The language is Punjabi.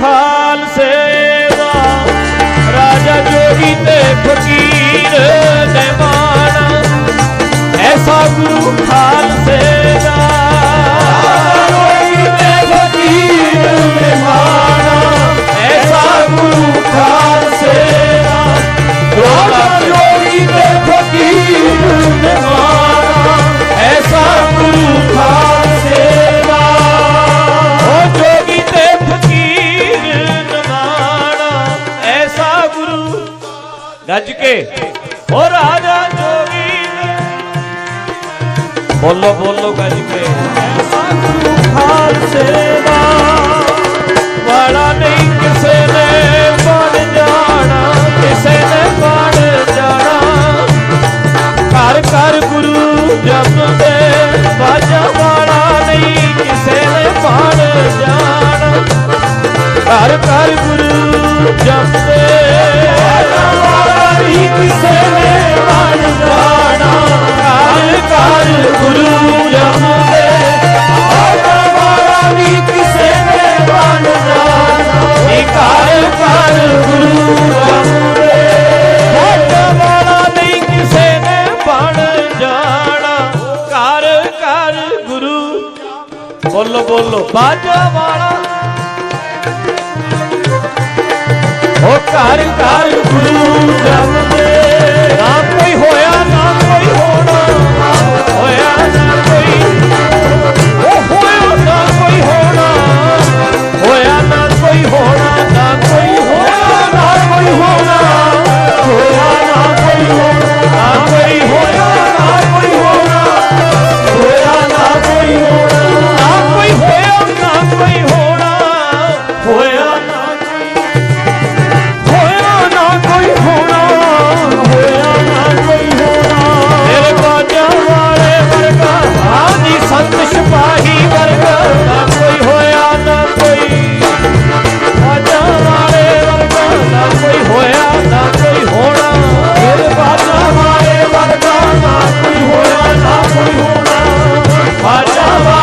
ਖਾਲਸੇ ਦਾ ਰਾਜਾ ਜੋਗੀ ਤੇ ਫਕੀਰ। ਗੱਜ ਕੇ। ਓ ਰਾਜਾ ਜੋਗੀ ਬੋਲੋ ਬੋਲੋ ਗੱਜ ਕੇ। ਐਸਾ ਖਾਲਸੇ ਦਾ ਵਾਲਾ ਨਹੀਂ ਕਿਸੇ ਨੇ ਬਣ ਜਾਣਾ, ਕਿਸੇ ਨੇ ਬਣ ਜਾਣਾ। ਘਰ ਘਰ ਗੁਰੂ ਜਪਦੇ ਬਾਜਾ ਵਾਲਾ ਨਹੀਂ ਕਿਸੇ ਨੇ ਬਣ ਜਾਣਾ। ਘਰ ਘਰ ਗੁਰੂ ਜਪਦੇ ਕਿਸੇ ਨੇ ਬਣ ਜਾਣਾ ਘਰ ਘਰ ਗੁਰੂ ਜਪਦੇ ਬਾਜਾ ਵਾਲਾ ਕਿਸੇ ਨੇ ਬਣ ਜਾਣਾ ਇਹ ਘਰ ਘਰ ਗੁਰੂ ਜਪਦੇ ਬਾਜਾ ਨਹੀਂ ਕਿਸੇ ਨੇ ਬਣ ਜਾਣਾ ਘਰ ਘਰ ਗੁਰੂ ਬੋਲੋ ਬੋਲੋ, ਬਾਜਾ ਵਾਲਾ। ਓ ਘਰ